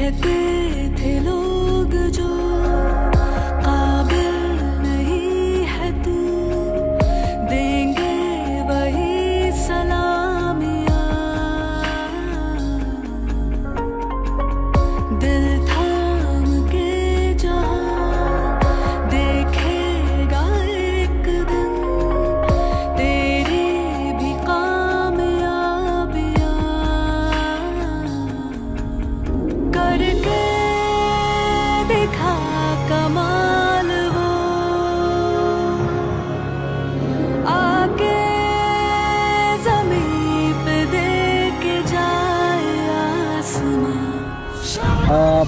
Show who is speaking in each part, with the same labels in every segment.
Speaker 1: थे लो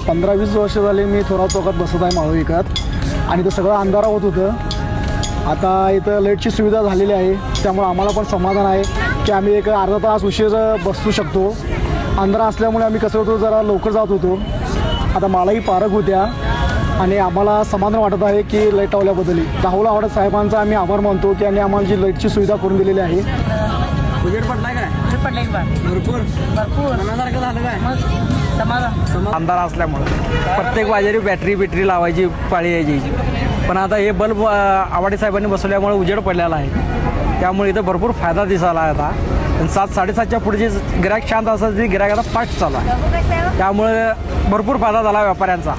Speaker 1: पंधरा वीस वर्ष झाले मी थोडा चौकात बसत आहे माळू आणि ते सगळं अंधारा होत होतं. आता इथं लाईटची सुविधा झालेली आहे. त्यामुळे आम्हाला पण समाधान आहे की आम्ही एक अर्धा तास उशीर बसू शकतो. अंधारा असल्यामुळे आम्ही कसं होतो जरा लवकर जात होतो. आता मलाही पारख होत्या. आणि आम्हाला समाधान वाटत आहे की लाइट लावल्याबद्दल राहुल आवडत साहेबांचा आम्ही आभार मानतो की यांनी आम्हाला जी लाईटची सुविधा करून दिलेली आहे.
Speaker 2: उजेड पडलाय काय? भरपूर.
Speaker 3: भरपूर.
Speaker 2: मनासारखं झालं काय?
Speaker 3: मग समाधान.
Speaker 4: अंधार असल्यामुळं. प्रत्येक वाजेरी बॅटरी बिटरी लावायची पाळी यायची. पण आता हे बल्ब आवाडे साहेबांनी बसवल्यामुळे उजेड पडलेला आहे. त्यामुळे इथं भरपूर फायदा दिसायला आहे आता. आणि सात साडेसातच्या पुढची गिरायक शांत असं ती गिरायक आता फास्ट चालू आहे. त्यामुळे भरपूर फायदा झाला व्यापाऱ्यांचा.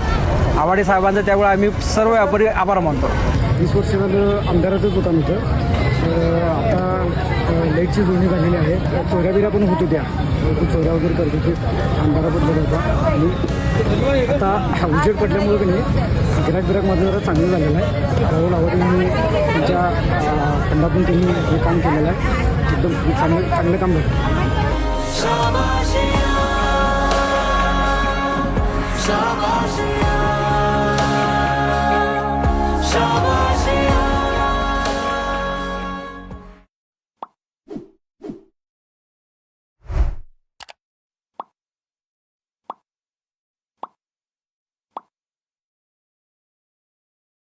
Speaker 4: आवाडे साहेबांचा त्यामुळे आम्ही सर्व व्यापारी आभार मानतो.
Speaker 1: वीस वर्ष झालं अंधारातच होता मी आता लेटची लाईटची जुळणी झालेली आहे. चोऱ्या बिऱ्या पण होत होत्या. खूप चोऱ्या वगैरे करत होते. अंधारा पण बघत होता. आणि आता उजेड पडल्यामुळे की नाही गिराक बिराक माझं जरा चांगलं झालेलं आहे. राहुल आवड यांनी त्यांच्या खंडातून फंडातून त्यांनी हे काम केलेलं आहे. एकदम चांगलं चांगलं काम झालं.
Speaker 5: 是要。